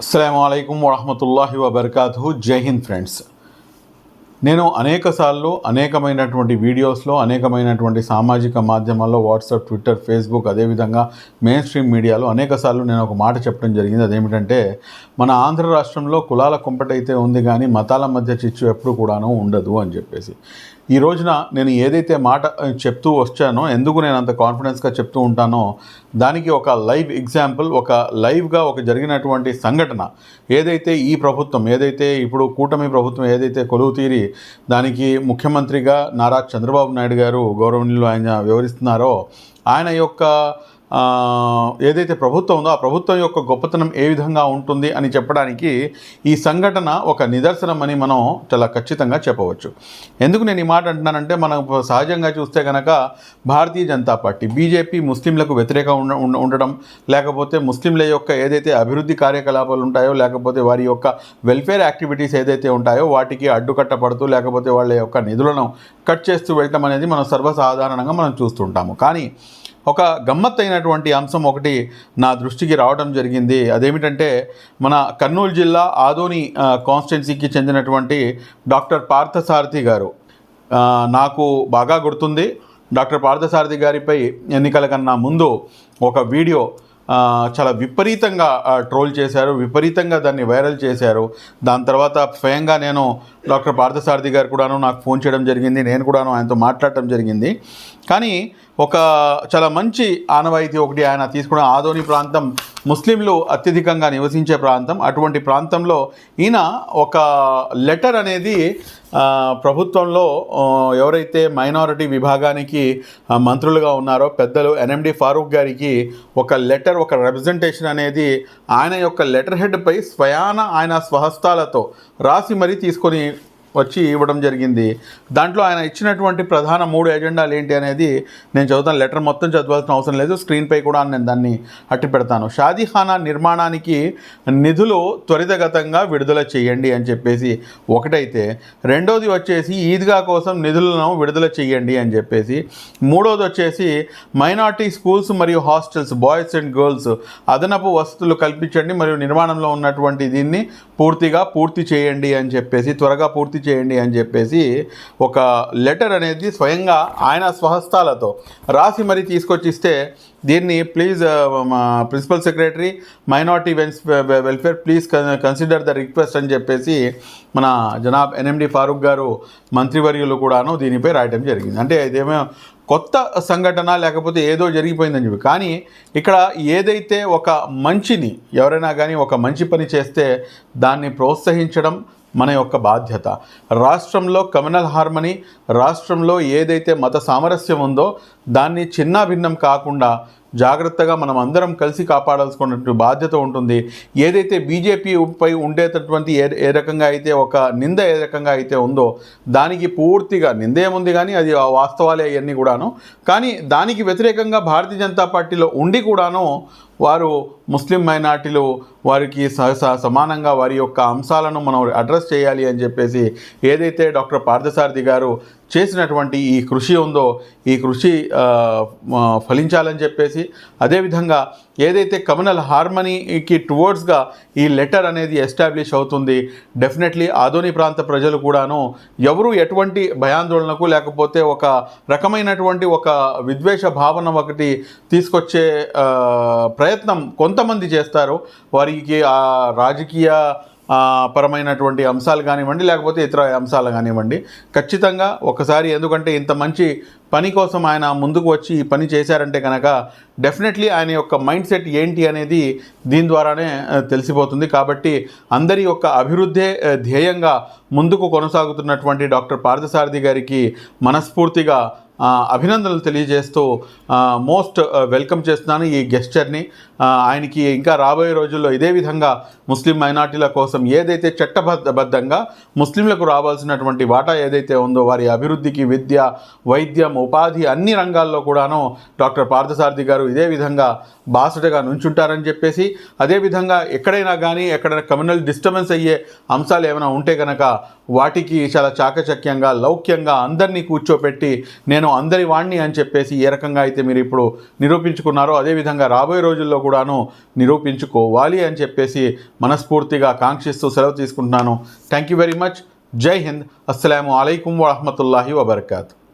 అస్సలం అయికం వరహమతుల్లాహి వబర్కాతు జై హింద్ ఫ్రెండ్స్. నేను అనేకసార్లు అనేకమైనటువంటి వీడియోస్లో అనేకమైనటువంటి సామాజిక మాధ్యమాల్లో వాట్సాప్ ట్విట్టర్ ఫేస్బుక్ అదేవిధంగా మెయిన్ స్ట్రీమ్ మీడియాలో అనేకసార్లు నేను ఒక మాట చెప్పడం జరిగింది. అదేమిటంటే మన ఆంధ్ర రాష్ట్రంలో కులాల కుంపటైతే ఉంది కానీ మతాల మధ్య చిచ్చు ఎప్పుడు కూడాను ఉండదు అని చెప్పేసి. ఈ రోజున నేను ఏదైతే మాట చెప్తూ వచ్చానో ఎందుకు నేను అంత కాన్ఫిడెన్స్గా చెప్తూ ఉంటానో దానికి ఒక లైవ్ ఎగ్జాంపుల్ ఒక లైవ్గా ఒక జరిగినటువంటి సంఘటన ఏదైతే ఈ ప్రభుత్వం ఏదైతే ఇప్పుడు కూటమి ప్రభుత్వం ఏదైతే కొలువు తీరి దానికి ముఖ్యమంత్రిగా నారా చంద్రబాబు నాయుడు గారు గౌరవనీయులు ఆయన వివరిస్తున్నారో ఆయన యొక్క ఏదైతే ప్రభుత్వం ఉందో ఆ ప్రభుత్వం యొక్క గొప్పతనం ఏ విధంగా ఉంటుంది అని చెప్పడానికి ఈ సంఘటన ఒక నిదర్శనం అని మనం చాలా ఖచ్చితంగా చెప్పవచ్చు. ఎందుకు నేను ఈ మాట అంటున్నానంటే మనం సహజంగా చూస్తే కనుక భారతీయ జనతా పార్టీ బీజేపీ ముస్లింలకు వ్యతిరేక ఉండ ఉండడం లేకపోతే ముస్లింల యొక్క ఏదైతే అభివృద్ధి కార్యకలాపాలు ఉంటాయో లేకపోతే వారి యొక్క వెల్ఫేర్ యాక్టివిటీస్ ఏదైతే ఉంటాయో వాటికి అడ్డుకట్టపడుతూ లేకపోతే వాళ్ళ యొక్క నిధులను కట్ చేస్తూ వెళ్ళటం అనేది మనం సర్వసాధారణంగా మనం చూస్తుంటాము. కానీ ఒక గమ్మత్తైనటువంటి అంశం ఒకటి నా దృష్టికి రావడం జరిగింది. అదేమిటంటే మన కర్నూలు జిల్లా ఆదోని కాన్స్టిట్యున్సీకి చెందినటువంటి డాక్టర్ పార్థసారథి గారు. నాకు బాగా గుర్తుంది. డాక్టర్ పార్థసారథి గారిపై ఎన్నికల కన్నా ముందు ఒక వీడియో చాలా విపరీతంగా ట్రోల్ చేశారు. విపరీతంగా దాన్ని వైరల్ చేశారు. దాని తర్వాత స్వయంగా నేను డాక్టర్ పార్థసారథి గారు కూడాను నాకు ఫోన్ చేయడం జరిగింది. నేను కూడాను ఆయనతో మాట్లాడటం జరిగింది. కానీ ఒక చాలా మంచి ఆనవాయితీ ఒకటి ఆయన తీసుకున్న ఆదోని ప్రాంతం ముస్లింలు అత్యధికంగా నివసించే ప్రాంతం. అటువంటి ప్రాంతంలో ఈయన ఒక లెటర్ అనేది ప్రభుత్వంలో ఎవరైతే మైనారిటీ విభాగానికి మంత్రులుగా ఉన్నారో పెద్దలు ఎన్ఎండి ఫారూక్ గారికి ఒక లెటర్ ఒక రిప్రజెంటేషన్ అనేది ఆయన యొక్క లెటర్ హెడ్పై స్వయాన ఆయన స్వహస్తాలతో రాసి మరీ తీసుకొని వచ్చి ఇవ్వడం జరిగింది. దాంట్లో ఆయన ఇచ్చినటువంటి ప్రధాన మూడు ఎజెండాలు ఏంటి అనేది నేను చదువుతాను. లెటర్ మొత్తం చదవాల్సిన అవసరం లేదు. స్క్రీన్పై కూడా నేను దాన్ని అట్టి పెడతాను. షాదీఖానా నిర్మాణానికి నిధులు త్వరితగతంగా విడుదల చేయండి అని చెప్పేసి ఒకటైతే రెండోది వచ్చేసి ఈద్గా కోసం నిధులను విడుదల చేయండి అని చెప్పేసి మూడోది వచ్చేసి మైనార్టీ స్కూల్స్ మరియు హాస్టల్స్ బాయ్స్ అండ్ గర్ల్స్ అదనపు వసతులు కల్పించండి మరియు నిర్మాణంలో ఉన్నటువంటి దీన్ని పూర్తిగా పూర్తి చేయండి అని చెప్పేసి త్వరగా పూర్తి చేయండి అని చెప్పేసి ఒక లెటర్ అనేది స్వయంగా ఆయన స్వహస్తాలతో రాసి మరీ తీసుకొచ్చి ఇస్తే దీన్ని please principal secretary minority veins welfare please consider the request అని చెప్పేసి మన జనాబ్ ఎన్ఎండి ఫారూక్ గారు మంత్రివర్యులు కూడాను దీనిపై రాయటం జరిగింది. అంటే ఇదేమో కొత్త సంఘటన లేకపోతే ఏదో జరిగిపోయిందని చెప్పి. కానీ ఇక్కడ ఏదైతే ఒక మంచిని ఎవరైనా కానీ ఒక మంచి పని చేస్తే దాన్ని ప్రోత్సహించడం మన యొక్క బాధ్యత. రాష్ట్రంలో కమ్యూనల్ హార్మనీ రాష్ట్రంలో ఏదైతే మత సామరస్యం ఉందో దాన్ని చిన్న భిన్నం కాకుండా జాగ్రత్తగా మనం అందరం కలిసి కాపాడాల్సుకున్నటువంటి బాధ్యత ఉంటుంది. ఏదైతే బీజేపీపై ఉండేటటువంటి ఏ ఏ రకంగా అయితే ఒక నింద ఏ రకంగా అయితే ఉందో దానికి పూర్తిగా నింద ఏముంది కానీ అది ఆ వాస్తవాలే అవన్నీ కూడాను. కానీ దానికి వ్యతిరేకంగా భారతీయ జనతా పార్టీలో ఉండి కూడాను వారు ముస్లిం మైనార్టీలు వారికి స- స- సమానంగా వారి యొక్క అంశాలను మనం అడ్రస్ చేయాలి అని చెప్పేసి ఏదైతే డాక్టర్ పార్థసారథి గారు చేసినటువంటి ఈ కృషి ఉందో ఈ కృషి ఫలించాలని చెప్పేసి అదేవిధంగా ఏదైతే కమ్యూనల్ హార్మనీకి టువర్డ్స్గా ఈ లెటర్ అనేది ఎస్టాబ్లిష్ అవుతుంది డెఫినెట్లీ ఆదోని ప్రాంత ప్రజలు కూడాను ఎవరు ఎటువంటి భయాందోళనకు లేకపోతే ఒక రకమైనటువంటి ఒక విద్వేష భావన ఒకటి తీసుకొచ్చే ప్ర ప్రయత్నం కొంతమంది చేస్తారు. వారికి ఆ రాజకీయ పరమైనటువంటి అంశాలు కానివ్వండి లేకపోతే ఇతర అంశాలు కానివ్వండి. ఖచ్చితంగా ఒకసారి ఎందుకంటే ఇంత మంచి పని కోసం ఆయన ముందుకు వచ్చి ఈ పని చేశారంటే కనుక డెఫినెట్లీ ఆయన యొక్క మైండ్ సెట్ ఏంటి అనేది దీని ద్వారానే తెలిసిపోతుంది. కాబట్టి అందరి యొక్క అభివృద్ధే ధ్యేయంగా ముందుకు కొనసాగుతున్నటువంటి డాక్టర్ పార్థసారథి గారికి మనస్ఫూర్తిగా అభినందనలు తెలియజేస్తూ మోస్ట్ వెల్కమ్ చేస్తున్నాను ఈ గెస్చర్ని ఆయనకి ఇంకా రాబోయే రోజుల్లో ఇదే విధంగా ముస్లిం మైనార్టీల కోసం ఏదైతే చట్టబద్ధంగా ముస్లింలకు రావాల్సినటువంటి వాటా ఏదైతే ఉందో వారి అభివృద్ధికి విద్య వైద్యం ఉపాధి అన్ని రంగాల్లో కూడాను డాక్టర్ పార్థసారథి గారు ఇదే విధంగా బాసటగా నుంచుంటారని చెప్పేసి అదేవిధంగా ఎక్కడైనా కానీ ఎక్కడైనా కమ్యూనల్ డిస్టర్బెన్స్ అయ్యే అంశాలు ఏమైనా ఉంటే కనుక వాటికి చాలా చాకచక్యంగా లౌక్యంగా అందరినీ కూర్చోపెట్టి నేను అందరి వాణ్ణి అని చెప్పేసి ఏ రకంగా అయితే మీరు ఇప్పుడు నిరూపించుకున్నారో అదేవిధంగా రాబోయే రోజుల్లో కూడాను నిరూపించుకోవాలి అని చెప్పేసి మనస్ఫూర్తిగా కాంక్షిస్తూ సెలవు తీసుకుంటున్నాను. థ్యాంక్ యూ వెరీ మచ్ జై హింద్. అస్సలం అయికం వరహమతుల్లాహి వబర్కాతు.